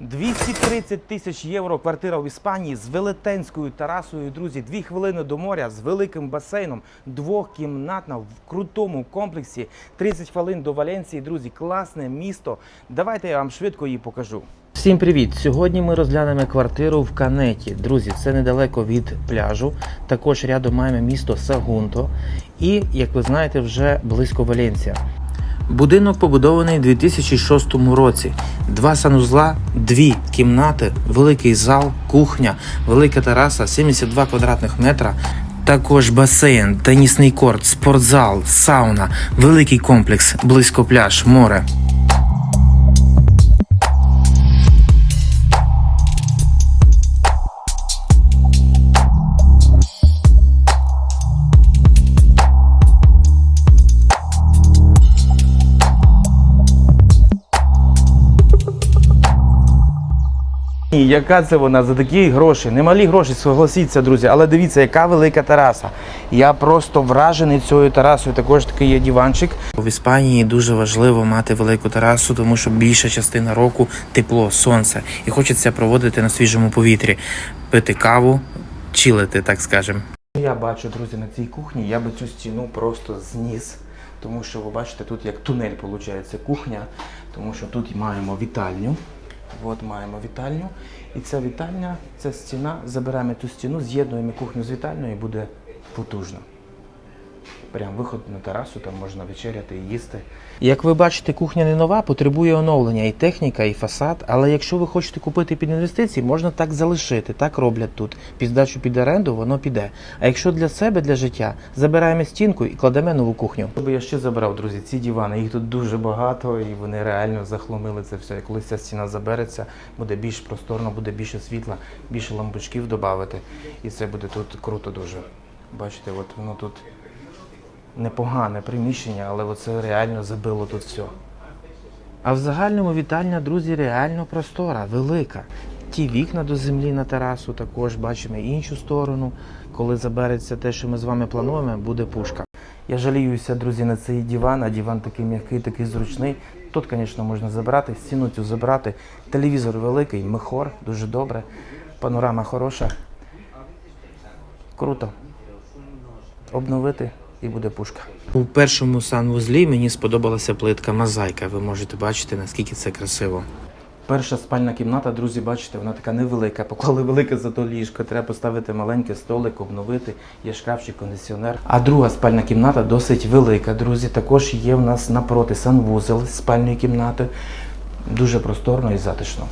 230 тисяч євро квартира в Іспанії з велетенською терасою, друзі. Дві хвилини до моря з великим басейном, двохкімнатна в крутому комплексі. 30 хвилин до Валенції, друзі. Класне місто. Давайте я вам швидко її покажу. Всім привіт! Сьогодні ми розглянемо квартиру в Канеті. Друзі, це недалеко від пляжу. Також рядом маємо місто Сагунто. І, як ви знаєте, вже близько Валенція. Будинок побудований у 2006 році. Два санузла, дві кімнати, великий зал, кухня, велика тераса, 72 квадратних метра. Також басейн, тенісний корт, спортзал, сауна, великий комплекс, близько пляж, море. Ні, Яка це вона за такі гроші? Немалі гроші, согласіться, друзі. Але дивіться, яка велика тераса. Я просто вражений цією терасою. Також такий є диванчик. В Іспанії дуже важливо мати велику терасу, тому що більша частина року тепло, сонце, і хочеться проводити на свіжому повітрі, пити каву, чилити, так скажемо. Я бачу, друзі, на цій кухні я би цю стіну просто зніс. Тому що ви бачите, тут як тунель виходить кухня, тому що тут маємо вітальню. От маємо вітальню. І ця вітальня, ця стіна, забираємо ту стіну, з'єднуємо кухню з вітальною і буде потужно. Прям виход на терасу, там можна вечеряти і їсти. Як ви бачите, кухня не нова, потребує оновлення і техніка, і фасад. Але якщо ви хочете купити під інвестиції, можна так залишити. Так роблять тут. Під здачу під оренду воно піде. А якщо для себе, для життя, забираємо стінку і кладемо нову кухню. Що би я ще забрав, друзі, ці дивани. Їх тут дуже багато, і вони реально захломили це все. І коли ця стіна забереться, буде більш просторно, буде більше світла, більше лампочків додати. І це буде тут круто дуже. Бачите, от воно тут непогане приміщення, але оце реально забило тут все. А в загальному вітальня, друзі, реально простора, велика. Ті вікна до землі на терасу також бачимо іншу сторону. Коли забереться те, що ми з вами плануємо, буде пушка. Я жаліюся, друзі, на цей диван, а диван такий м'який, такий зручний. Тут, звісно, можна забрати, стіну цю забрати. Телевізор великий, мехор, дуже добре. Панорама хороша. Круто. Обновити і буде пушка. У першому санвузлі мені сподобалася плитка мозаїка. Ви можете бачити, наскільки це красиво. Перша спальна кімната, друзі, бачите, вона така невелика. Поклали велике зато ліжко, треба поставити маленький столик, обновити, є шкафчик, кондиціонер. А друга спальна кімната досить велика, друзі. Також є в нас напроти санвузел з спальної кімнати. Дуже просторно і затишно.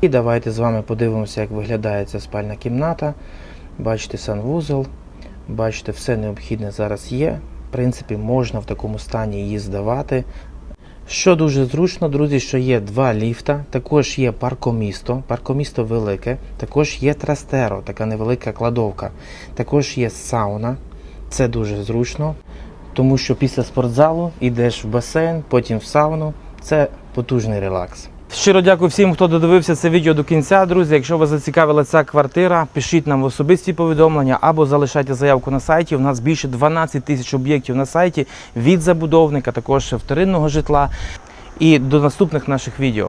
І давайте з вами подивимося, як виглядає ця спальна кімната. Бачите санвузол, бачите, все необхідне зараз є. В принципі, можна в такому стані її здавати. Що дуже зручно, друзі, що є два ліфта, також є паркомісто, паркомісто велике, також є трастеро, така невелика кладовка, також є сауна. Це дуже зручно, тому що після спортзалу йдеш в басейн, потім в сауну. Це потужний релакс. Щиро дякую всім, хто додивився це відео до кінця. Друзі, якщо вас зацікавила ця квартира, пишіть нам в особисті повідомлення або залишайте заявку на сайті. У нас більше 12 тисяч об'єктів на сайті від забудовника, також вторинного житла. І до наступних наших відео.